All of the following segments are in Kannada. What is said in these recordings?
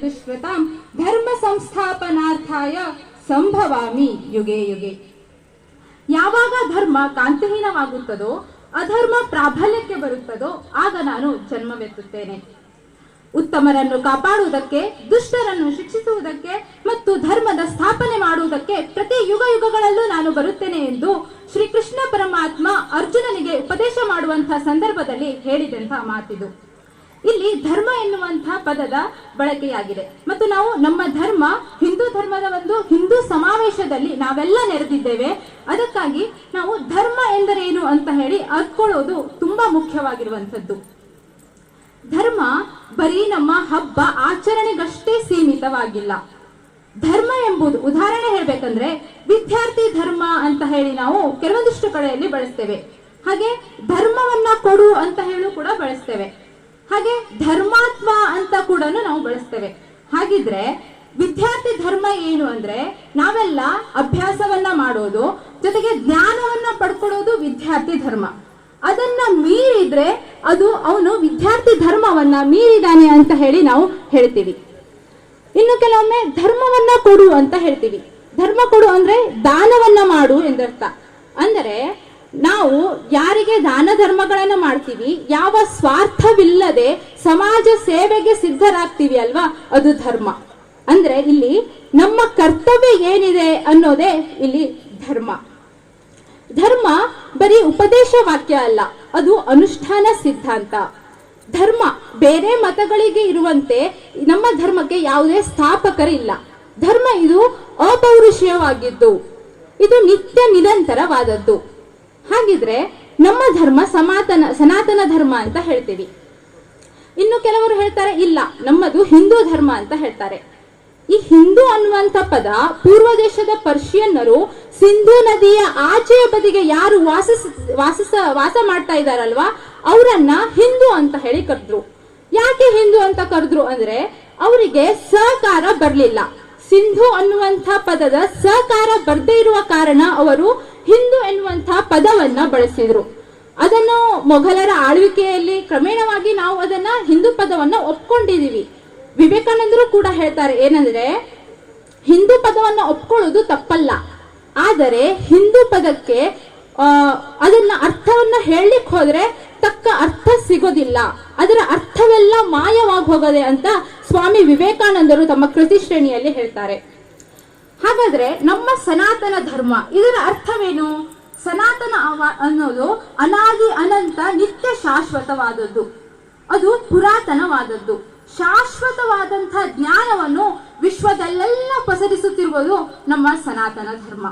ದುಷ್ಕೃತಾಂ ಧರ್ಮ ಸಂಸ್ಥಾಪನಾರ್ಥಾಯ ಸಂಭವಾಮಿ ಯುಗೆ ಯುಗೆ. ಯಾವಾಗ ಧರ್ಮ ಕಾಂತಿಹೀನವಾಗುತ್ತದೋ, ಅಧರ್ಮ ಪ್ರಾಬಲ್ಯಕ್ಕೆ ಬರುತ್ತದೋ, ಆಗ ನಾನು ಜನ್ಮವೆತ್ತುತ್ತೇನೆ. ಉತ್ತಮರನ್ನು ಕಾಪಾಡುವುದಕ್ಕೆ, ದುಷ್ಟರನ್ನು ಶಿಕ್ಷಿಸುವುದಕ್ಕೆ ಮತ್ತು ಧರ್ಮದ ಸ್ಥಾಪನೆ ಮಾಡುವುದಕ್ಕೆ ಪ್ರತಿ ಯುಗ ಯುಗಗಳಲ್ಲೂ ನಾನು ಬರುತ್ತೇನೆ ಎಂದು ಶ್ರೀಕೃಷ್ಣ ಪರಮಾತ್ಮ ಅರ್ಜುನನಿಗೆ ಉಪದೇಶ ಮಾಡುವಂತಹ ಸಂದರ್ಭದಲ್ಲಿ ಹೇಳಿದಂತಹ ಮಾತಿದು. ಇಲ್ಲಿ ಧರ್ಮ ಎನ್ನುವಂತಹ ಪದದ ಬಳಕೆಯಾಗಿದೆ. ಮತ್ತು ನಾವು ನಮ್ಮ ಧರ್ಮ, ಹಿಂದೂ ಧರ್ಮದ ಒಂದು ಹಿಂದೂ ಸಮಾವೇಶದಲ್ಲಿ ನಾವೆಲ್ಲ ನೆರೆದಿದ್ದೇವೆ. ಅದಕ್ಕಾಗಿ ನಾವು ಧರ್ಮ ಎಂದರೇನು ಅಂತ ಹೇಳಿ ಅರ್ಕೊಳ್ಳೋದು ತುಂಬಾ ಮುಖ್ಯವಾಗಿರುವಂಥದ್ದು. ಧರ್ಮ ಬರೀ ನಮ್ಮ ಹಬ್ಬ ಆಚರಣೆಗಷ್ಟೇ ಸೀಮಿತವಾಗಿಲ್ಲ. ಧರ್ಮ ಎಂಬುದು ಉದಾಹರಣೆ ಹೇಳ್ಬೇಕಂದ್ರೆ ವಿದ್ಯಾರ್ಥಿ ಧರ್ಮ ಅಂತ ಹೇಳಿ ನಾವು ಕೆಲವೊಂದಿಷ್ಟು ಕಡೆಯಲ್ಲಿ ಬಳಸ್ತೇವೆ. ಹಾಗೆ ಧರ್ಮವನ್ನ ಕೊಡು ಅಂತ ಹೇಳು ಕೂಡ ಬಳಸ್ತೇವೆ. ಹಾಗೆ ಧರ್ಮಾತ್ಮ ಅಂತ ಕೂಡ ನಾವು ಬಳಸ್ತೇವೆ. ಹಾಗಿದ್ರೆ ವಿದ್ಯಾರ್ಥಿ ಧರ್ಮ ಏನು ಅಂದ್ರೆ ನಾವೆಲ್ಲ ಅಭ್ಯಾಸವನ್ನ ಮಾಡೋದು, ಜೊತೆಗೆ ಜ್ಞಾನವನ್ನ ಪಡ್ಕೊಳ್ಳೋದು ವಿದ್ಯಾರ್ಥಿ ಧರ್ಮ. ಅದನ್ನ ಮೀರಿದ್ರೆ ಅದು ಅವನು ವಿದ್ಯಾರ್ಥಿ ಧರ್ಮವನ್ನ ಮೀರಿದಾನೆ ಅಂತ ಹೇಳಿ ನಾವು ಹೇಳ್ತೀವಿ. ಇನ್ನು ಕೆಲವೊಮ್ಮೆ ಧರ್ಮವನ್ನ ಕೊಡು ಅಂತ ಹೇಳ್ತೀವಿ. ಧರ್ಮ ಕೊಡು ಅಂದ್ರೆ ದಾನವನ್ನ ಮಾಡು ಎಂದರ್ಥ. ಅಂದರೆ ನಾವು ಯಾರಿಗೆ ದಾನ ಧರ್ಮಗಳನ್ನ ಮಾಡ್ತೀವಿ, ಯಾವ ಸ್ವಾರ್ಥವಿಲ್ಲದೆ ಸಮಾಜ ಸೇವೆಗೆ ಸಿದ್ಧರಾಗ್ತೀವಿ ಅಲ್ವಾ? ಅದು ಧರ್ಮ. ಅಂದ್ರೆ ಇಲ್ಲಿ ನಮ್ಮ ಕರ್ತವ್ಯ ಏನಿದೆ ಅನ್ನೋದೇ ಇಲ್ಲಿ ಧರ್ಮ. ಧರ್ಮ ಬರೀ ಉಪದೇಶ ವಾಕ್ಯ ಅಲ್ಲ, ಅದು ಅನುಷ್ಠಾನ ಸಿದ್ಧಾಂತ. ಧರ್ಮ ಬೇರೆ ಮತಗಳಿಗೆ ಇರುವಂತೆ ನಮ್ಮ ಧರ್ಮಕ್ಕೆ ಯಾವುದೇ ಸ್ಥಾಪಕರಿಲ್ಲ ಧರ್ಮ ಇದು ಅಪೌರುಷೀಯವಾಗಿದ್ದು, ಇದು ನಿತ್ಯ ನಿರಂತರವಾದದ್ದು. ಹಾಗಿದ್ರೆ ನಮ್ಮ ಧರ್ಮ ಸನಾತನ ಸನಾತನ ಧರ್ಮ ಅಂತ ಹೇಳ್ತೀವಿ. ಇನ್ನು ಕೆಲವರು ಹೇಳ್ತಾರೆ, ಇಲ್ಲ, ನಮ್ಮದು ಹಿಂದೂ ಧರ್ಮ ಅಂತ ಹೇಳ್ತಾರೆ. ಈ ಹಿಂದೂ ಅನ್ನುವಂಥ ಪದ ಪೂರ್ವ ದೇಶದ ಪರ್ಷಿಯನ್ನರು ಸಿಂಧೂ ನದಿಯ ಆಚೆಯ ಬದಿಗೆ ಯಾರು ವಾಸಿಸ ವಾಸಿಸ, ವಾಸ ಮಾಡ್ತಾ ಇದ್ದಾರಲ್ವಾ, ಅವರನ್ನ ಹಿಂದೂ ಅಂತ ಹೇಳಿ ಕರೆದ್ರು. ಯಾಕೆ ಹಿಂದೂ ಅಂತ ಕರೆದ್ರು ಅಂದ್ರೆ, ಅವರಿಗೆ ಸಹಕಾರ ಬರಲಿಲ್ಲ. ಸಿಂಧು ಅನ್ನುವಂಥ ಪದದ ಸಹಕಾರ ಬರ್ದೇ ಇರುವ ಕಾರಣ ಅವರು ಹಿಂದೂ ಎನ್ನುವಂತಹ ಪದವನ್ನ ಬಳಸಿದ್ರು. ಅದನ್ನು ಮೊಘಲರ ಆಳ್ವಿಕೆಯಲ್ಲಿ ಕ್ರಮೇಣವಾಗಿ ನಾವು ಅದನ್ನ ಹಿಂದೂ ಪದವನ್ನ ಒಪ್ಕೊಂಡಿದೀವಿ. ವಿವೇಕಾನಂದರು ಕೂಡ ಹೇಳ್ತಾರೆ ಏನಂದ್ರೆ, ಹಿಂದೂ ಪದವನ್ನ ಒಪ್ಕೊಳ್ಳೋದು ತಪ್ಪಲ್ಲ. ಆದರೆ ಹಿಂದೂ ಪದಕ್ಕೆ ಅದನ್ನ ಅರ್ಥವನ್ನ ಹೇಳಲಿಕ್ಕೆ ಹೋದ್ರೆ ತಕ್ಕ ಅರ್ಥ ಸಿಗೋದಿಲ್ಲ. ಅದರ ಅರ್ಥವೆಲ್ಲ ಮಾಯವಾಗಿ ಹೋಗದೆ ಅಂತ ಸ್ವಾಮಿ ವಿವೇಕಾನಂದರು ತಮ್ಮ ಕೃತಿ ಶ್ರೇಣಿಯಲ್ಲಿ ಹೇಳ್ತಾರೆ. ಹಾಗಾದ್ರೆ ನಮ್ಮ ಸನಾತನ ಧರ್ಮ, ಇದರ ಅರ್ಥವೇನು? ಸನಾತನ ಅನ್ನೋದು ಅನಾದಿ ಅನಂತ ನಿತ್ಯ ಶಾಶ್ವತವಾದದ್ದು. ಅದು ಪುರಾತನವಾದದ್ದು. ಶಾಶ್ವತವಾದಂತಹ ಜ್ಞಾನವನ್ನು ವಿಶ್ವದಲ್ಲೆಲ್ಲ ಪಸರಿಸುತ್ತಿರುವುದು ನಮ್ಮ ಸನಾತನ ಧರ್ಮ.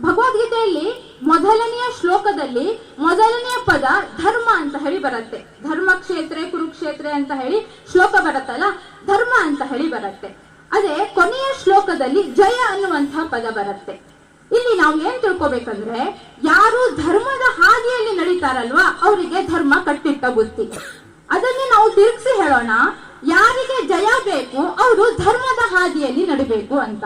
ಭಗವದ್ಗೀತೆಯಲ್ಲಿ ಮೊದಲನೆಯ ಶ್ಲೋಕದಲ್ಲಿ ಮೊದಲನೆಯ ಪದ ಧರ್ಮ ಅಂತ ಹೇಳಿ ಬರುತ್ತೆ. ಧರ್ಮ ಕ್ಷೇತ್ರ ಕುರುಕ್ಷೇತ್ರ ಅಂತ ಹೇಳಿ ಶ್ಲೋಕ ಬರುತ್ತಲ್ಲ, ಧರ್ಮ ಅಂತ ಹೇಳಿ ಬರುತ್ತೆ. ಅದೇ ಕೊನೆಯ ಶ್ಲೋಕದಲ್ಲಿ ಜಯ ಅನ್ನುವಂತಹ ಪದ ಬರುತ್ತೆ. ಇಲ್ಲಿ ನಾವು ಏನ್ ತಿಳ್ಕೊಬೇಕಂದ್ರೆ ಯಾರು ಧರ್ಮದ ಹಾದಿಯಲ್ಲಿ ನಡೀತಾರಲ್ವಾ ಅವರಿಗೆ ಧರ್ಮ ಕಟ್ಟಿಟ್ಟ ಬುತ್ತಿ ಅದನ್ನೇ ನಾವು ತಿರುಗಿಸಿ ಹೇಳೋಣ ಯಾರಿಗೆ ಜಯ ಬೇಕು ಅವರು ಧರ್ಮದ ಹಾದಿಯಲ್ಲಿ ನಡಿಬೇಕು ಅಂತ.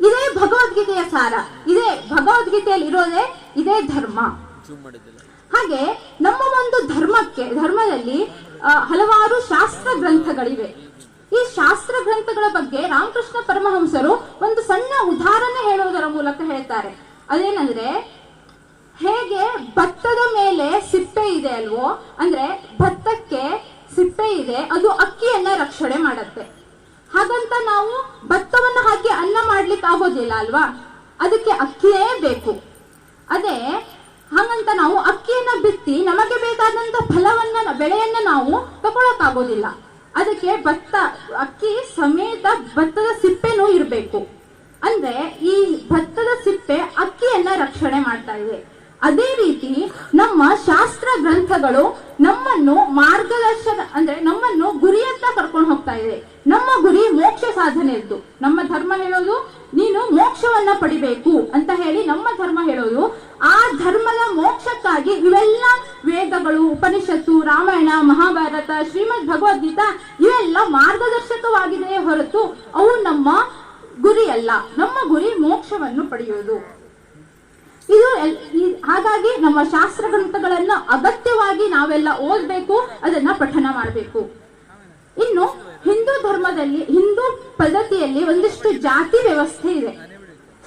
ಇದೇ ಭಗವದ್ಗೀತೆಯ ಸಾರ. ಇದೇ ಭಗವದ್ಗೀತೆಯಲ್ಲಿ ಇರೋದೇ ಇದೇ ಧರ್ಮ. ಹಾಗೆ ನಮ್ಮ ಒಂದು ಧರ್ಮಕ್ಕೆ ಧರ್ಮದಲ್ಲಿ ಹಲವಾರು ಶಾಸ್ತ್ರ ಗ್ರಂಥಗಳಿವೆ. ಈ ಶಾಸ್ತ್ರ ಗ್ರಂಥಗಳ ಬಗ್ಗೆ ರಾಮಕೃಷ್ಣ ಪರಮಹಂಸರು ಒಂದು ಸಣ್ಣ ಉದಾಹರಣೆ ಹೇಳುವುದರ ಮೂಲಕ ಹೇಳ್ತಾರೆ. ಅದೇನಂದ್ರೆ, ಹೇಗೆ ಭತ್ತದ ಮೇಲೆ ಸಿಪ್ಪೆ ಇದೆ ಅಲ್ವೋ, ಅಂದ್ರೆ ಭತ್ತಕ್ಕೆ ಸಿಪ್ಪೆ ಇದೆ, ಅದು ಅಕ್ಕಿಯನ್ನ ರಕ್ಷಣೆ ಮಾಡುತ್ತೆ. ಹಾಗಂತ ನಾವು ಭತ್ತವನ್ನು ಹಾಕಿ ಅನ್ನ ಮಾಡ್ಲಿಕ್ಕೆ ಆಗೋದಿಲ್ಲ ಅಲ್ವಾ? ಅದಕ್ಕೆ ಅಕ್ಕಿಯೇ ಬೇಕು. ಅದೇ, ಹಾಗಂತ ನಾವು ಅಕ್ಕಿಯನ್ನ ಬಿತ್ತಿ ನಮಗೆ ಬೇಕಾದಂತ ಫಲವನ್ನ, ಬೆಳೆಯನ್ನ ನಾವು ತಗೊಳಕ್ಕಾಗೋದಿಲ್ಲ. ಅದಕ್ಕೆ ಭತ್ತ, ಅಕ್ಕಿ ಸಮೇತ ಭತ್ತದ ಸಿಪ್ಪೆನೂ ಇರಬೇಕು. ಅಂದ್ರೆ ಈ ಭತ್ತದ ಸಿಪ್ಪೆ ಅಕ್ಕಿಯನ್ನ ರಕ್ಷಣೆ ಮಾಡ್ತಾ ಇದೆ. ಅದೇ ರೀತಿ ನಮ್ಮ ಶಾಸ್ತ್ರ ಗ್ರಂಥಗಳು ನಮ್ಮನ್ನು ಮಾರ್ಗದರ್ಶನ ಅಂದ್ರೆ ನಮ್ಮನ್ನು ಗುರಿಯತ್ತ ಕರ್ಕೊಂಡು ಹೋಗ್ತಾ ಇದೆ. ನಮ್ಮ ಗುರಿ ಮೋಕ್ಷ ಸಾಧನೆ ಸಾಧನೆಯದ್ದು. ನಮ್ಮ ಧರ್ಮ ಹೇಳೋದು, ನೀನು ಮೋಕ್ಷವನ್ನ ಪಡಿಬೇಕು ಅಂತ ಹೇಳಿ ನಮ್ಮ ಧರ್ಮ ಹೇಳೋದು. ಆ ಧರ್ಮದ ಮೋಕ್ಷಕ್ಕಾಗಿ ಇವೆಲ್ಲ ವೇದಗಳು, ಉಪನಿಷತ್ತು, ರಾಮಾಯಣ, ಮಹಾಭಾರತ, ಶ್ರೀಮದ್ ಭಗವದ್ಗೀತಾ ಇವೆಲ್ಲ ಮಾರ್ಗದರ್ಶಕವಾಗಿದೆಯೇ ಹೊರತು ಅವು ನಮ್ಮ ಗುರಿ ಅಲ್ಲ. ನಮ್ಮ ಗುರಿ ಮೋಕ್ಷವನ್ನು ಪಡೆಯುವುದು ಇದು ಹಾಗಾಗಿ ನಮ್ಮ ಶಾಸ್ತ್ರ ಗ್ರಂಥಗಳನ್ನ ಅಗತ್ಯವಾಗಿ ನಾವೆಲ್ಲ ಓದ್ಬೇಕು, ಅದನ್ನ ಪಠನ ಮಾಡಬೇಕು. ಇನ್ನು ಹಿಂದೂ ಧರ್ಮದಲ್ಲಿ, ಹಿಂದೂ ಪದ್ಧತಿಯಲ್ಲಿ ಒಂದಿಷ್ಟು ಜಾತಿ ವ್ಯವಸ್ಥೆ ಇದೆ.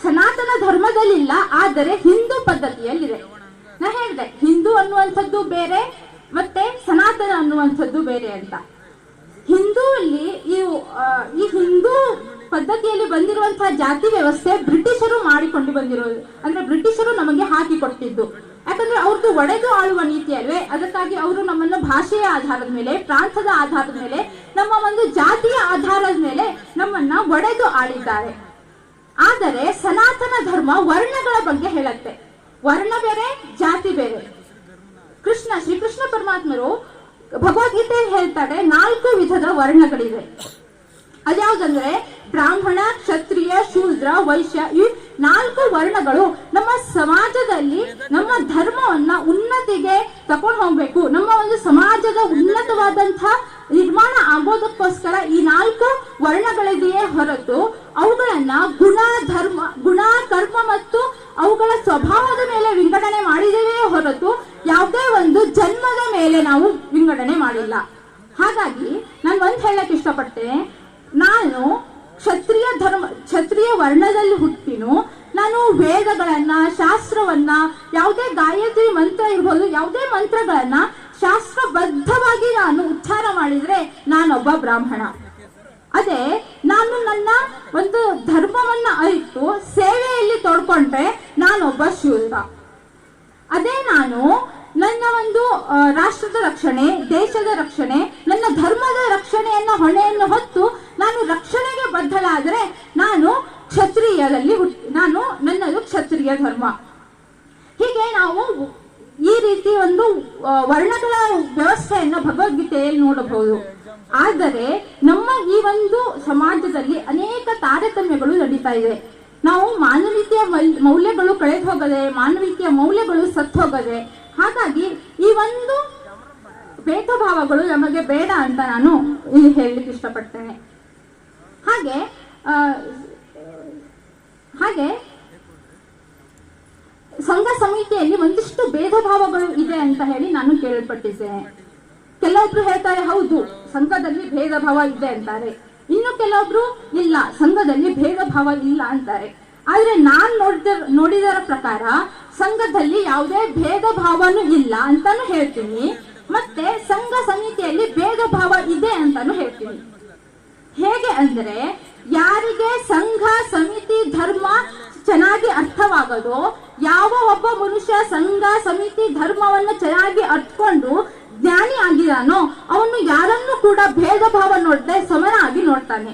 ಸನಾತನ ಧರ್ಮದಲ್ಲಿಲ್ಲ, ಆದರೆ ಹಿಂದೂ ಪದ್ಧತಿಯಲ್ಲಿದೆ. ನಾ ಹೇಳಿದೆ, ಹಿಂದೂ ಅನ್ನುವಂಥದ್ದು ಬೇರೆ, ಮತ್ತೆ ಸನಾತನ ಅನ್ನುವಂಥದ್ದು ಬೇರೆ ಅಂತ. ಹಿಂದೂ ಅಲ್ಲಿ ಈ ಹಿಂದೂ ಪದ್ಧತಿಯಲ್ಲಿ ಬಂದಿರುವಂತಹ ಜಾತಿ ವ್ಯವಸ್ಥೆ ಬ್ರಿಟಿಷರು ಮಾಡಿಕೊಂಡು ಬಂದಿರೋದು ಅಂದ್ರೆ ಬ್ರಿಟಿಷರು ನಮಗೆ ಹಾಕಿ ಕೊಟ್ಟಿದ್ದು. ಯಾಕಂದ್ರೆ ಅವ್ರದ್ದು ಒಡೆದು ಆಳುವ ನೀತಿ ಅಲ್ವೇ? ಅದಕ್ಕಾಗಿ ಅವರು ನಮ್ಮನ್ನು ಭಾಷೆಯ ಆಧಾರದ ಮೇಲೆ ಪ್ರಾಂತದ ಆಧಾರದ ಮೇಲೆ, ನಮ್ಮ ಒಂದು ಜಾತಿಯ ಆಧಾರದ ಮೇಲೆ ನಮ್ಮನ್ನ ಒಡೆದು ಆಳಿದ್ದಾರೆ. ಆದರೆ ಸನಾತನ ಧರ್ಮ ವರ್ಣಗಳ ಬಗ್ಗೆ ಹೇಳುತ್ತೆ. ವರ್ಣ ಬೇರೆ, ಜಾತಿ ಬೇರೆ. ಕೃಷ್ಣ, ಶ್ರೀಕೃಷ್ಣ ಪರಮಾತ್ಮರು ಭಗವದ್ಗೀತೆಯಲ್ಲಿ ಹೇಳ್ತಾರೆ ನಾಲ್ಕು ವಿಧದ ವರ್ಣಗಳಿವೆ. ಅದ್ಯಾವುದಂದ್ರೆ ಬ್ರಾಹ್ಮಣ, ಕ್ಷತ್ರಿಯ, ಶೂದ್ರ, ವೈಶ್ಯ ಈ ನಾಲ್ಕು ವರ್ಣಗಳು ನಮ್ಮ ಸಮಾಜದಲ್ಲಿ ನಮ್ಮ ಧರ್ಮವನ್ನ ಉನ್ನತಿಗೆ ತಕೊಂಡು ಹೋಗ್ಬೇಕು. ನಮ್ಮ ಒಂದು ಸಮಾಜದ ಉನ್ನತವಾದಂತಹ ನಿರ್ಮಾಣ ಆಗೋದಕ್ಕೋಸ್ಕರ ಈ ನಾಲ್ಕು ವರ್ಣಗಳಿದೆಯೇ ಹೊರತು ಅವುಗಳನ್ನ ಗುಣ ಧರ್ಮ ಗುಣ ಕರ್ಮ ಮತ್ತು ಅವುಗಳ ಸ್ವಭಾವದ ಮೇಲೆ ವಿಂಗಡಣೆ ಮಾಡಿದೆಯೇ ಹೊರತು ಯಾವುದೇ ಒಂದು ಜನ್ಮದ ಮೇಲೆ ನಾವು ವಿಂಗಡಣೆ ಮಾಡಿಲ್ಲ. ಹಾಗಾಗಿ ನಾನು ಒಂದ್ ಹೇಳಕ್ ಇಷ್ಟಪಡ್ತೇನೆ. ನಾನು ಕ್ಷತ್ರಿಯ ಧರ್ಮ, ಕ್ಷತ್ರಿಯ ವರ್ಣದಲ್ಲಿ ಹುಟ್ಟಿನು, ನಾನು ವೇದಗಳನ್ನ, ಶಾಸ್ತ್ರವನ್ನ, ಯಾವುದೇ ಗಾಯತ್ರಿ ಮಂತ್ರ ಇರ್ಬೋದು, ಯಾವುದೇ ಮಂತ್ರಗಳನ್ನ ಶಾಸ್ತ್ರಬದ್ಧವಾಗಿ ನಾನು ಉಚ್ಚಾರ ಮಾಡಿದ್ರೆ ನಾನೊಬ್ಬ ಬ್ರಾಹ್ಮಣ. ಅದೇ, ನಾನು ನನ್ನ ಒಂದು ಧರ್ಮವನ್ನ ಅರಿತು ಸೇವೆಯಲ್ಲಿ ತೊಡ್ಕೊಂಡ್ರೆ ನಾನೊಬ್ಬ ಶೂದ್ರ. ಅದೇ ನಾನು ನನ್ನ ಒಂದು ರಾಷ್ಟ್ರದ ರಕ್ಷಣೆ, ದೇಶದ ರಕ್ಷಣೆ, ನನ್ನ ಧರ್ಮದ ರಕ್ಷಣೆಯನ್ನ ಹೊಣೆಯನ್ನು ಹೊತ್ತು ನಾನು ರಕ್ಷಣೆಗೆ ಬದ್ಧಳಾದರೆ ನಾನು ಕ್ಷತ್ರಿಯರಲ್ಲಿ ನಾನು ನನ್ನದು ಕ್ಷತ್ರಿಯ ಧರ್ಮ. ಹೀಗೆ ನಾವು ಈ ರೀತಿ ಒಂದು ವರ್ಣಗಳ ವ್ಯವಸ್ಥೆಯನ್ನು ಭಗವದ್ಗೀತೆಯಲ್ಲಿ ನೋಡಬಹುದು. ಆದರೆ ನಮ್ಮ ಈ ಒಂದು ಸಮಾಜದಲ್ಲಿ ಅನೇಕ ತಾರತಮ್ಯಗಳು ನಡೀತಾ ಇದೆ. ನಾವು ಮಾನವೀಯತೆಯ ಮೌಲ್- ಮೌಲ್ಯಗಳು ಕಳೆದು ಹೋಗದೆ, ಮಾನವೀಯತೆಯ ಮೌಲ್ಯಗಳು ಸತ್ತು ಹೋಗದೆ, ಹಾಗಾಗಿ ಈ ಒಂದು ಭೇದ ಭಾವಗಳು ನಮಗೆ ಬೇಡ ಅಂತ ನಾನು ಇಲ್ಲಿ ಹೇಳಲಿಕ್ಕೆ ಇಷ್ಟಪಡ್ತೇನೆ. ಹಾಗೆ ಹಾಗೆ ಸಂಘ ಸಮಿತಿಯಲ್ಲಿ ಒಂದಿಷ್ಟು ಭೇದ ಭಾವಗಳು ಇದೆ ಅಂತ ಹೇಳಿ ನಾನು ಕೇಳಲ್ಪಟ್ಟಿದ್ದೆ ಕೆಲವೊಬ್ರು ಹೇಳ್ತಾರೆ, ಹೌದು, ಸಂಘದಲ್ಲಿ ಭೇದ ಭಾವ ಇದೆ ಅಂತಾರೆ. ಇನ್ನು ಕೆಲವೊಬ್ರು, ಇಲ್ಲ, ಸಂಘದಲ್ಲಿ ಭೇದ ಭಾವ ಇಲ್ಲ ಅಂತಾರೆ. ಆದ್ರೆ ನಾನ್ ನೋಡಿದ, ನೋಡಿದರ ಪ್ರಕಾರ ಸಂಘದಲ್ಲಿ ಯಾವುದೇ ಭೇದ ಭಾವನೂ ಇಲ್ಲ ಅಂತಾನು ಹೇಳ್ತೀನಿ. ಮತ್ತೆ ಸಂಘ ಸಮಿತಿಯಲ್ಲಿ ಭೇದ ಭಾವ ಇದೆ ಅಂತಾನು ಹೇಳ್ತೀನಿ. ಹೇಗೆ ಅಂದ್ರೆ ಅರ್ಥವಾಗದೋ ಯಾವ ಒಬ್ಬ ಮನುಷ್ಯ ಸಂಘ, ಸಮಿತಿ, ಧರ್ಮವನ್ನ ಚೆನ್ನಾಗಿ ಅಟ್ಕೊಂಡು ಜ್ಞಾನಿ ಆಗಿದಾನೋ ಅವನು ಯಾರನ್ನು ಕೂಡ ಭೇದ ಭಾವ ನೋಡದೆ ಸಮನಾಗಿ ನೋಡ್ತಾನೆ.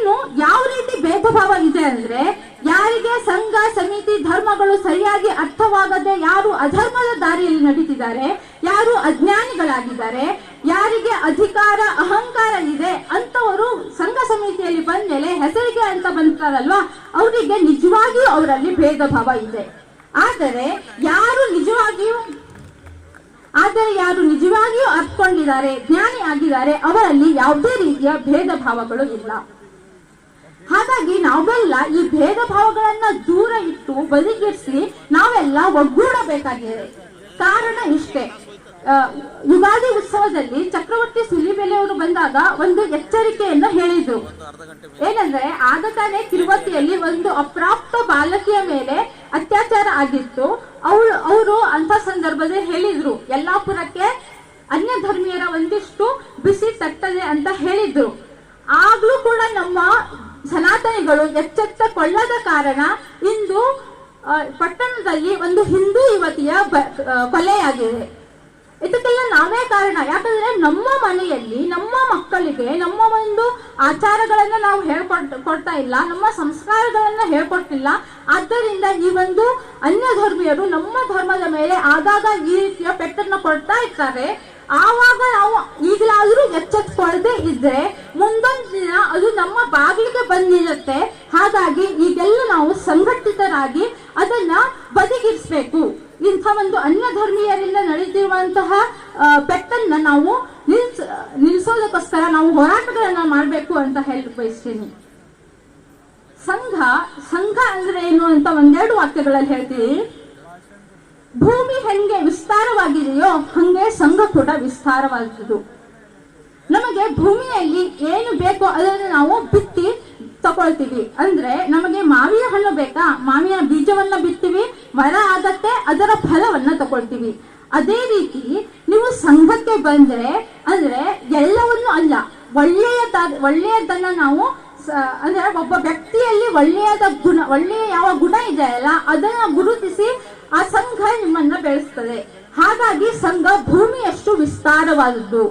ಇನ್ನು ಯಾವ ರೀತಿ ಭೇದ ಭಾವ ಇದೆ ಅಂದ್ರೆ ಯಾರಿಗೆ ಸಂಘ, ಸಮಿತಿ, ಧರ್ಮಗಳು ಸರಿಯಾಗಿ ಅರ್ಥವಾಗದೆ ಯಾರು ಅಧರ್ಮದ ದಾರಿಯಲ್ಲಿ ನಡೀತಿದ್ದಾರೆ, ಯಾರು ಅಜ್ಞಾನಿಗಳಾಗಿದ್ದಾರೆ, ಯಾರಿಗೆ ಅಧಿಕಾರ, ಅಹಂಕಾರ ಇದೆ ಅಂತವರು ಸಂಘ ಸಮಿತಿಯಲ್ಲಿ ಬಂದ್ಮೇಲೆ ಹೆಸರಿಗೆ ಅಂತ ಬಂತಾರಲ್ವಾ ಅವರಿಗೆ ನಿಜವಾಗಿಯೂ ಅವರಲ್ಲಿ ಭೇದ ಭಾವ ಇದೆ. ಆದರೆ ಯಾರು ನಿಜವಾಗಿಯೂ, ಆದರೆ ಯಾರು ನಿಜವಾಗಿಯೂ ಅರ್ಥಕೊಂಡಿದ್ದಾರೆ ಜ್ಞಾನಿ ಆಗಿದ್ದಾರೆ, ಅವರಲ್ಲಿ ಯಾವುದೇ ರೀತಿಯ ಭೇದ ಭಾವಗಳು ಇಲ್ಲ. ಹಾಗಾಗಿ ನಾವೆಲ್ಲ ಈ ಭೇದ ಭಾವಗಳನ್ನ ದೂರ ಇಟ್ಟು ಬದಿಗಿರಿಸಿ ನಾವೆಲ್ಲ ಒಗ್ಗೂಡಬೇಕಾಗಿದೆ. ಕಾರಣ ಇಷ್ಟೇ. ಯುಗಾದಿ ಉತ್ಸವದಲ್ಲಿ ಚಕ್ರವರ್ತಿ ಸುಲಿಬೆಲೆಯವರು ಬಂದಾಗ ಒಂದು ಎಚ್ಚರಿಕೆಯನ್ನು ಹೇಳಿದ್ರು. ಏನಂದ್ರೆ, ಆಗ ತಾನೇ ತಿರುವತಿಯಲ್ಲಿ ಒಂದು ಅಪ್ರಾಪ್ತ ಬಾಲಕಿಯ ಮೇಲೆ ಅತ್ಯಾಚಾರ ಆಗಿತ್ತು. ಅವಳು, ಅವರು ಅಂತ ಸಂದರ್ಭದಲ್ಲಿ ಹೇಳಿದ್ರು, ಯಲ್ಲಾಪುರಕ್ಕೆ ಅನ್ಯ ಧರ್ಮೀಯರ ಒಂದಿಷ್ಟು ಬಿಸಿ ತಟ್ಟದೆ ಅಂತ ಹೇಳಿದ್ರು. ಆಗ್ಲೂ ಕೂಡ ನಮ್ಮ ಸನಾತನಿಗಳು ಎಚ್ಚೆತ್ತುಕೊಳ್ಳದ ಕಾರಣ ಇಂದು ಪಟ್ಟಣದಲ್ಲಿ ಒಂದು ಹಿಂದೂ ಯುವತಿಯ ಕೊಲೆಯಾಗಿದೆ. ಇದಕ್ಕೆಲ್ಲ ನಾವೇ ಕಾರಣ? ಯಾಕಂದ್ರೆ ನಮ್ಮ ಮನೆಯಲ್ಲಿ, ನಮ್ಮ ಮಕ್ಕಳಿಗೆ, ನಮ್ಮ ಒಂದು ಆಚಾರಗಳನ್ನ ನಾವು ಹೇಳ್ಕೊಟ್ ಕೊಡ್ತಾ ಇಲ್ಲ, ನಮ್ಮ ಸಂಸ್ಕಾರಗಳನ್ನ ಹೇಳ್ಕೊಟ್ಟಿಲ್ಲ ಆದ್ದರಿಂದ ಈ ಒಂದು ಅನ್ಯ ಧರ್ಮೀಯರು ನಮ್ಮ ಧರ್ಮದ ಮೇಲೆ ಆಗಾಗ ಈ ರೀತಿಯ ಪೆಟ್ಟನ್ನು ಕೊಡ್ತಾ ಇರ್ತಾರೆ. ಆವಾಗ ನಾವು ಈಗಲಾದ್ರೂ ಎಚ್ಚೆತ್ಕೊಳ್ಳದೆ ಇದ್ರೆ ಮುಂದೊಂದು ದಿನ ಅದು ನಮ್ಮ ಬಾಗಿಲಿಗೆ ಬಂದಿರುತ್ತೆ. ಹಾಗಾಗಿ ಈಗೆಲ್ಲ ನಾವು ಸಂಘಟಿತರಾಗಿ ಅದನ್ನ ಬದಿಗಿರಿಸ್ಬೇಕು. ಇಂಥ ಒಂದು ಅನ್ಯ ಧರ್ಮೀಯರಿಂದ ನಡೆದಿರುವಂತಹ ಪೆಟ್ಟನ್ನ ನಾವು ನಿಲ್ಸ್, ನಿಲ್ಸೋದಕ್ಕೋಸ್ಕರ ನಾವು ಹೋರಾಟಗಳನ್ನ ಮಾಡಬೇಕು ಅಂತ ಹೇಳಿ ಬಯಸ್ತೀನಿ. ಸಂಘ ಸಂಘ ಅಂದ್ರೆ ಏನು ಅಂತ ಒಂದೆರಡು ವಾಕ್ಯಗಳಲ್ಲಿ ಹೇಳ್ತೀವಿ. ಭೂಮಿ ಹೆಂಗೆ ವಿಸ್ತಾರವಾಗಿದೆಯೋ ಹಂಗೆ ಸಂಘ ಕೂಡ ವಿಸ್ತಾರವಾದದ್ದು ನಮಗೆ ಭೂಮಿಯಲ್ಲಿ ಏನು ಬೇಕೋ ಅದನ್ನು ನಾವು ಬಿತ್ತಿ ತಗೊಳ್ತೀವಿ. ಅಂದ್ರೆ ನಮಗೆ ಮಾವಿನ ಹಣ್ಣು ಬೇಕಾ? ಮಾವಿನ ಬೀಜವನ್ನ ಬಿತ್ತೀವಿ ಮರ ಆಗತ್ತೆ ಅದರ ಫಲವನ್ನ ತಗೊಳ್ತೀವಿ. ಅದೇ ರೀತಿ ನೀವು ಸಂಘಕ್ಕೆ ಬಂದ್ರೆ, ಅಂದ್ರೆ ಎಲ್ಲವನ್ನೂ ಅಲ್ಲ, ಒಳ್ಳೆಯದ, ಒಳ್ಳೆಯದನ್ನ ನಾವು ಅಂದ್ರೆ ಒಬ್ಬ ವ್ಯಕ್ತಿಯಲ್ಲಿ ಒಳ್ಳೆಯದ ಗುಣ, ಒಳ್ಳೆಯ ಯಾವ ಗುಣ ಇದೆ ಅಲ್ಲ ಅದನ್ನ ಗುರುತಿಸಿ ಆ ಸಂಘ ನಿಮ್ಮನ್ನ ಬೆಳೆಸ್ತದೆ. ಹಾಗಾಗಿ ಸಂಘ ಭೂಮಿಯಷ್ಟು ವಿಸ್ತಾರವಾದದ್ದು.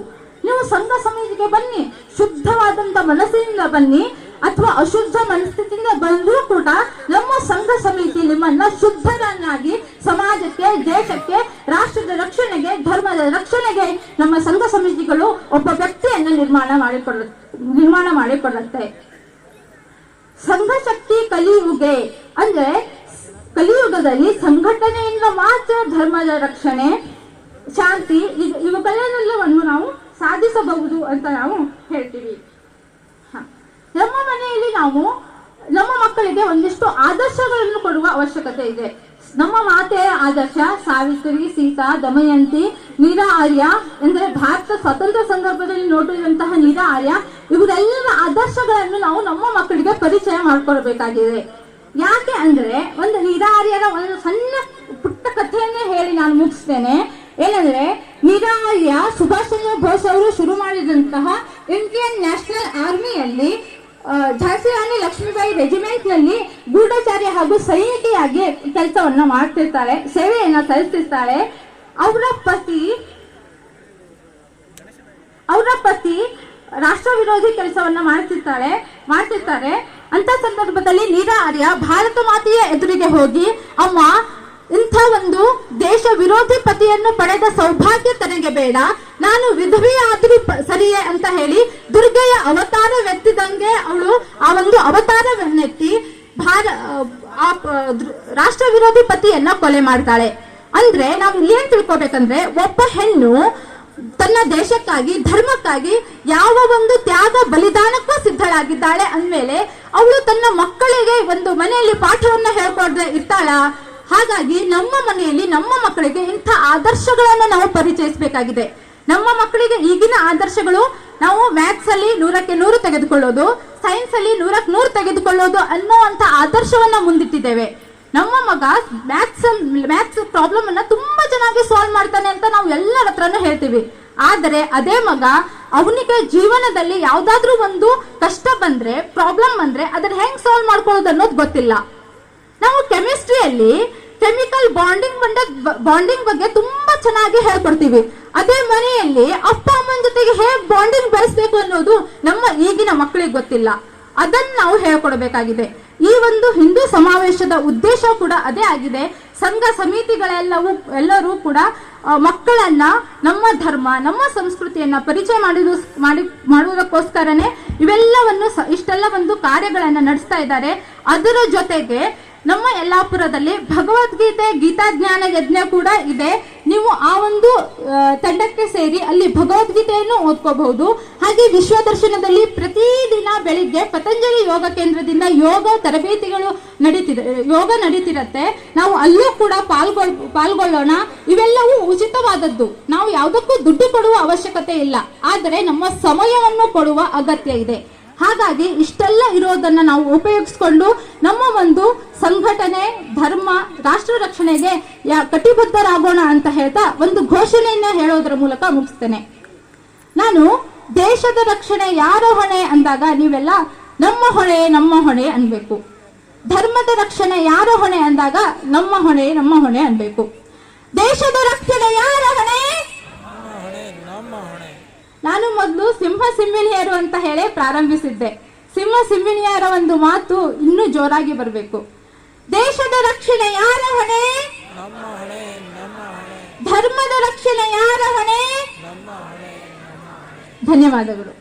ನೀವು ಸಂಘ ಸಮಿತಿಗೆ ಬನ್ನಿ, ಶುದ್ಧವಾದಂತ ಮನಸ್ಸಿನಿಂದ ಬನ್ನಿ, ಅಥವಾ ಅಶುದ್ಧ ಮನಸ್ಥಿತಿಯಿಂದ ಬಂದರೂ ಕೂಡ ನಮ್ಮ ಸಂಘ ಸಮಿತಿ ನಿಮ್ಮನ್ನ ಶುದ್ಧರನ್ನಾಗಿ ಸಮಾಜಕ್ಕೆ, ದೇಶಕ್ಕೆ, ರಾಷ್ಟ್ರದ ರಕ್ಷಣೆಗೆ, ಧರ್ಮದ ರಕ್ಷಣೆಗೆ ನಮ್ಮ ಸಂಘ ಸಮಿತಿಗಳು ಒಬ್ಬ ವ್ಯಕ್ತಿಯನ್ನು ನಿರ್ಮಾಣ ಮಾಡಿಕೊಳ್ಳ ನಿರ್ಮಾಣ ಮಾಡಿಕೊಳ್ಳುತ್ತೆ ಸಂಘ ಶಕ್ತಿ ಕಲಿಯುಗೆ ಅಂದ್ರೆ ಕಲಿಯುಗದಲ್ಲಿ ಸಂಘಟನೆಯಿಂದ ಮಾತ್ರ ಧರ್ಮದ ರಕ್ಷಣೆ, ಶಾಂತಿ ಇವುಗಳನ್ನೆಲ್ಲವನ್ನು ನಾವು ಸಾಧಿಸಬಹುದು ಅಂತ ನಾವು ಹೇಳ್ತೀವಿ. ನಮ್ಮ ಮನೆಯಲ್ಲಿ ನಾವು, ನಮ್ಮ ಮಕ್ಕಳಿಗೆ ಒಂದಿಷ್ಟು ಆದರ್ಶಗಳನ್ನು ಕೊಡುವ ಅವಶ್ಯಕತೆ ಇದೆ. ನಮ್ಮ ಮಾತೆಯ ಆದರ್ಶ, ಸಾವಿತ್ರಿ, ಸೀತಾ, ದಮಯಂತಿ ನೀರಾ ಆರ್ಯ ಎಂದರೆ ಭಾರತ ಸ್ವತಂತ್ರ ಸಂದರ್ಭದಲ್ಲಿ ನೋಡಿರುವಂತಹ ನೀರಾ ಆರ್ಯ ಇವರೆಲ್ಲರ ಆದರ್ಶಗಳನ್ನು ನಾವು ನಮ್ಮ ಮಕ್ಕಳಿಗೆ ಪರಿಚಯ ಮಾಡಿಕೊಳ್ಬೇಕಾಗಿದೆ. ಯಾಕೆ ಅಂದ್ರೆ ಒಂದು ನಿರಾರಿಯರ ಒಂದು ಸಣ್ಣ ಪುಟ್ಟ ಕಥೆಯನ್ನೇ ಹೇಳಿ ನಾನು ಮುಗಿಸ್ತೇನೆ. ಏನಂದ್ರೆ, ನಿರಾರ್ಯ ಸುಭಾಷ್ ಚಂದ್ರ ಬೋಸ್ ಅವರು ಶುರು ಮಾಡಿದಂತಹ ಇಂಡಿಯನ್ ನ್ಯಾಷನಲ್ ಆರ್ಮಿಯಲ್ಲಿ ಝಾನ್ಸಿ ರಾಣಿ ಲಕ್ಷ್ಮೀಬಾಯಿ ರೆಜಿಮೆಂಟ್ನಲ್ಲಿ ಗೂಢಚಾರಿ ಹಾಗೂ ಸೈನಿಕಿಯಾಗಿ ಕೆಲಸವನ್ನ ಮಾಡ್ತಿರ್ತಾರೆ, ಸೇವೆಯನ್ನ ಸಲ್ಲಿಸ್ತಿರ್ತಾರೆ. ಅವರ ಪತಿ ಅವರ ಪತಿ ರಾಷ್ಟ್ರ ವಿರೋಧಿ ಕೆಲಸವನ್ನ ಮಾಡ್ತಿರ್ತಾಳೆ ಮಾಡ್ತಿರ್ತಾರೆ. ಅಂತ ಸಂದರ್ಭದಲ್ಲಿ ನೀರಾ ಆರ್ಯ ಭಾರತ ಮಾತೆಯ ಎದುರಿಗೆ ಹೋಗಿ, ಅಮ್ಮ, ಇಂಥ ಒಂದು ದೇಶ ವಿರೋಧಿ ಪತಿಯನ್ನು ಪಡೆದ ಸೌಭಾಗ್ಯ ತನಗೆ ಬೇಡ. ನಾನು ವಿಧವೆ ಆದ್ರೂ ಸರಿಯೇ ಅಂತ ಹೇಳಿ ದುರ್ಗೆಯ ಅವತಾರ ವ್ಯಕ್ತಿದಂಗೆ ಅವಳು ಆ ಒಂದು ಅವತಾರವನ್ನೆತ್ತಿ ಭಾರ ರಾಷ್ಟ್ರ ವಿರೋಧಿ ಪತಿಯನ್ನ ಕೊಲೆ ಮಾಡ್ತಾಳೆ. ಅಂದ್ರೆ ನಾವು ಇಲ್ಲಿ ಏನ್ ತಿಳ್ಕೊಬೇಕಂದ್ರೆ, ಒಬ್ಬ ಹೆಣ್ಣು ತನ್ನ ದೇಶಕ್ಕಾಗಿ, ಧರ್ಮಕ್ಕಾಗಿ ಯಾವ ಒಂದು ತ್ಯಾಗ ಬಲಿದಾನಕ್ಕೂ ಸಿದ್ಧಳಾಗಿದ್ದಾಳೆ ಅಂದಮೇಲೆ ಅವಳು ತನ್ನ ಮಕ್ಕಳಿಗೆ ಒಂದು ಮನೆಯಲ್ಲಿ ಪಾಠವನ್ನ ಹೇಳ್ಕೊಡ್ದೆ ಇರ್ತಾಳ? ಹಾಗಾಗಿ ನಮ್ಮ ಮನೆಯಲ್ಲಿ ನಮ್ಮ ಮಕ್ಕಳಿಗೆ ಇಂಥ ಆದರ್ಶಗಳನ್ನು ನಾವು ಪರಿಚಯಿಸಬೇಕಾಗಿದೆ. ನಮ್ಮ ಮಕ್ಕಳಿಗೆ ಈಗಿನ ಆದರ್ಶಗಳು ನಾವು ಮ್ಯಾಥ್ಸ್ ಅಲ್ಲಿ ನೂರಕ್ಕೆ ನೂರು ತೆಗೆದುಕೊಳ್ಳೋದು ಸೈನ್ಸ್ ಅಲ್ಲಿ ನೂರಕ್ಕೆ ನೂರು ತೆಗೆದುಕೊಳ್ಳೋದು ಅನ್ನೋಂಥ ಆದರ್ಶವನ್ನ ಮುಂದಿಟ್ಟಿದ್ದೇವೆ. ನಮ್ಮ ಮಗ ಮ್ಯಾಥ್ಸ್ ಮ್ಯಾಥ್ಸ್ ಪ್ರಾಬ್ಲಮ್ ಅನ್ನ ತುಂಬಾ ಚೆನ್ನಾಗಿ ಸಾಲ್ವ್ ಮಾಡ್ತಾನೆ ಅಂತ ನಾವು ಎಲ್ಲರ ಹತ್ರನೂ ಹೇಳ್ತೀವಿ. ಆದರೆ ಅದೇ ಮಗ ಅವನಿಗೆ ಜೀವನದಲ್ಲಿ ಯಾವ್ದಾದ್ರೂ ಒಂದು ಕಷ್ಟ ಬಂದ್ರೆ ಪ್ರಾಬ್ಲಮ್ ಬಂದ್ರೆ ಅದನ್ನ ಹೆಂಗ್ ಸಾಲ್ವ್ ಮಾಡ್ಕೊಳ್ಳೋದು ಅನ್ನೋದು ಗೊತ್ತಿಲ್ಲ. ನಾವು ಕೆಮಿಸ್ಟ್ರಿಯಲ್ಲಿ ಕೆಮಿಕಲ್ ಬಾಂಡಿಂಗ್ ಬಾಂಡಿಂಗ್ ಬಗ್ಗೆ ತುಂಬಾ ಚೆನ್ನಾಗಿ ಹೇಳ್ಕೊಡ್ತೀವಿ. ಅದೇ ಮನೆಯಲ್ಲಿ ಅಪ್ಪ, ಅಮ್ಮನ ಜೊತೆಗೆ ಹೇಗ್ ಬಾಂಡಿಂಗ್ ಬೆಳೆಸ್ಬೇಕು ಅನ್ನೋದು ನಮ್ಮ ಈಗಿನ ಮಕ್ಕಳಿಗೆ ಗೊತ್ತಿಲ್ಲ. ಅದನ್ನ ನಾವು ಹೇಳ್ಕೊಡ್ಬೇಕಾಗಿದೆ. ಈ ಒಂದು ಹಿಂದೂ ಸಮಾವೇಶದ ಉದ್ದೇಶ ಕೂಡ ಅದೇ ಆಗಿದೆ. ಸಂಘ ಸಮಿತಿಗಳೆಲ್ಲವೂ, ಎಲ್ಲರೂ ಕೂಡ ಮಕ್ಕಳನ್ನ, ನಮ್ಮ ಧರ್ಮ, ನಮ್ಮ ಸಂಸ್ಕೃತಿಯನ್ನ ಪರಿಚಯ ಮಾಡಿದು, ಮಾಡಿ, ಮಾಡುವುದಕ್ಕೋಸ್ಕರನೇ ಇವೆಲ್ಲವನ್ನು ಇಷ್ಟೆಲ್ಲ ಒಂದು ಕಾರ್ಯಗಳನ್ನ ನಡೆಸ್ತಾ ಇದ್ದಾರೆ. ಅದರ ಜೊತೆಗೆ ನಮ್ಮ ಯಲ್ಲಾಪುರದಲ್ಲಿ ಭಗವದ್ಗೀತೆ ಗೀತಾಜ್ಞಾನ ಯಜ್ಞ ಕೂಡ ಇದೆ. ನೀವು ಆ ಒಂದು ತಂಡಕ್ಕೆ ಸೇರಿ ಅಲ್ಲಿ ಭಗವದ್ಗೀತೆಯನ್ನು ಓದ್ಕೋಬಹುದು. ಹಾಗೆ ವಿಶ್ವದರ್ಶನದಲ್ಲಿ ಪ್ರತಿದಿನ ಬೆಳಿಗ್ಗೆ ಪತಂಜಲಿ ಯೋಗ ಕೇಂದ್ರದಿಂದ ಯೋಗ ತರಬೇತಿಗಳು ನಡೀತಿದೆ ಯೋಗ ನಡೀತಿರತ್ತೆ. ನಾವು ಅಲ್ಲೂ ಕೂಡ ಪಾಲ್ಗೊಳ್, ಪಾಲ್ಗೊಳ್ಳೋಣ. ಇವೆಲ್ಲವೂ ಉಚಿತವಾದದ್ದು. ನಾವು ಯಾವುದಕ್ಕೂ ದುಡ್ಡು ಕೊಡುವ ಅವಶ್ಯಕತೆ ಇಲ್ಲ. ಆದರೆ ನಮ್ಮ ಸಮಯವನ್ನು ಕೊಡುವ ಅಗತ್ಯ ಇದೆ. ಹಾಗಾಗಿ ಇಷ್ಟೆಲ್ಲ ಇರೋದನ್ನ ನಾವು ಉಪಯೋಗಿಸ್ಕೊಂಡು ನಮ್ಮ ಒಂದು ಸಂಘಟನೆ, ಧರ್ಮ, ರಾಷ್ಟ್ರ ರಕ್ಷಣೆಗೆ ಕಟಿಬದ್ಧರಾಗೋಣ ಅಂತ ಹೇಳ್ತಾ ಒಂದು ಘೋಷಣೆಯನ್ನ ಹೇಳೋದ್ರ ಮೂಲಕ ಮುಗಿಸ್ತೇನೆ. ನಾನು ದೇಶದ ರಕ್ಷಣೆ ಯಾರ ಹೊಣೆ ಅಂದಾಗ ನೀವೆಲ್ಲ ನಮ್ಮ ಹೊಣೆ ನಮ್ಮ ಹೊಣೆ ಅನ್ಬೇಕು. ಧರ್ಮದ ರಕ್ಷಣೆ ಯಾರ ಹೊಣೆ ಅಂದಾಗ ನಮ್ಮ ಹೊಣೆ ನಮ್ಮ ಹೊಣೆ ಅನ್ಬೇಕು. ದೇಶದ ರಕ್ಷಣೆ ಯಾರ ಹೊಣೆ ನಮ್ಮ ಹೊಣೆ ನಮ್ಮ ಹೊಣೆ ನಾನು ಮೊದಲು ಸಿಂಹ ಸಿಂಹಿಣಿಯರು ಅಂತ ಹೇಳಿ ಪ್ರಾರಂಭಿಸಿದ್ದೆ. ಸಿಂಹ ಸಿಂಹಿಣಿಯರ ಒಂದು ಮಾತು ಇನ್ನೂ ಜೋರಾಗಿ ಬರಬೇಕು. ದೇಶದ ರಕ್ಷಣೆ ಯಾರ ಹೊಣೆ? ಧರ್ಮದ ರಕ್ಷಣೆ ಯಾರ ಹೊಣೆ. ಧನ್ಯವಾದಗಳು.